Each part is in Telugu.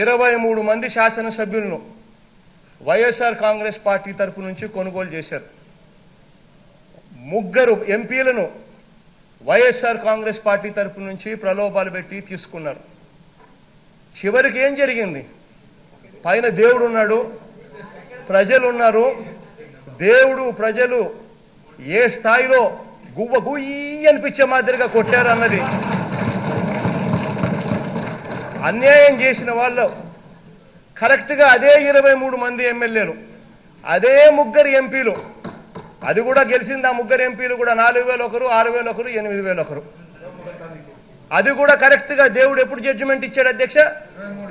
ఇరవై మూడు మంది శాసనసభ్యులను వైఎస్ఆర్ కాంగ్రెస్ పార్టీ తరపు నుంచి కొనుగోలు చేశారు. ముగ్గురు ఎంపీలను వైఎస్ఆర్ కాంగ్రెస్ పార్టీ తరపు నుంచి ప్రలోభాలు పెట్టి తీసుకున్నారు. చివరికి ఏం జరిగింది? పైన దేవుడు ఉన్నాడు ప్రజలు ఉన్నారు. దేవుడు ప్రజలు ఏ స్థాయిలో గువ్వ గుయ్యి అనిపించే మాదిరిగా కొట్టారు అన్నది అన్యాయం చేసిన వాళ్ళు. కరెక్ట్గా అదే ఇరవై మూడు మంది ఎమ్మెల్యేలు అదే ముగ్గురు ఎంపీలు. అది కూడా గెలిచింది ఆ ముగ్గురు ఎంపీలు కూడా నాలుగు వేలు ఒకరు ఆరు వేలు ఒకరు ఎనిమిది వేలు ఒకరు. అది కూడా కరెక్ట్గా దేవుడు ఎప్పుడు జడ్జిమెంట్ ఇచ్చాడు అధ్యక్ష?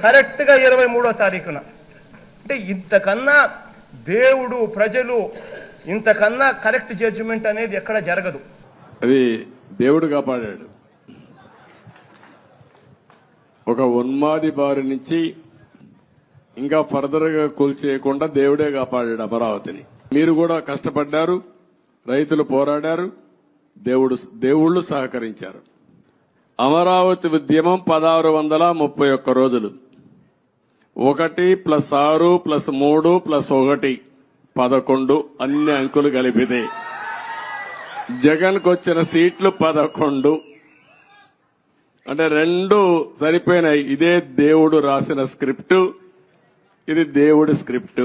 కరెక్ట్గా ఇరవై మూడో తారీఖున. అంటే ఇంతకన్నా దేవుడు ప్రజలు ఇంతకన్నా కరెక్ట్ జడ్జిమెంట్ అనేది ఎక్కడ జరగదు. అది దేవుడు కాపాడాడు. ఒక ఉన్మాది బారి నుంచి ఇంకా ఫర్దర్గా కూల్చేయకుండా దేవుడే కాపాడాడు అమరావతిని. మీరు కూడా కష్టపడ్డారు రైతులు పోరాడారు దేవుడు దేవుళ్ళు సహకరించారు. అమరావతి ఉద్యమం పదహారు వందల ముప్పై ఒక్క రోజులు. ఒకటి ప్లస్ ఆరు ప్లస్ మూడు ప్లస్ ఒకటి పదకొండు అన్ని అంకులు కలిపితే. జగన్కు వచ్చిన సీట్లు పదకొండు. అంటే రెండు సరిపోయినాయి. ఇదే దేవుడు రాసిన స్క్రిప్ట్ ఇది దేవుడి స్క్రిప్ట్.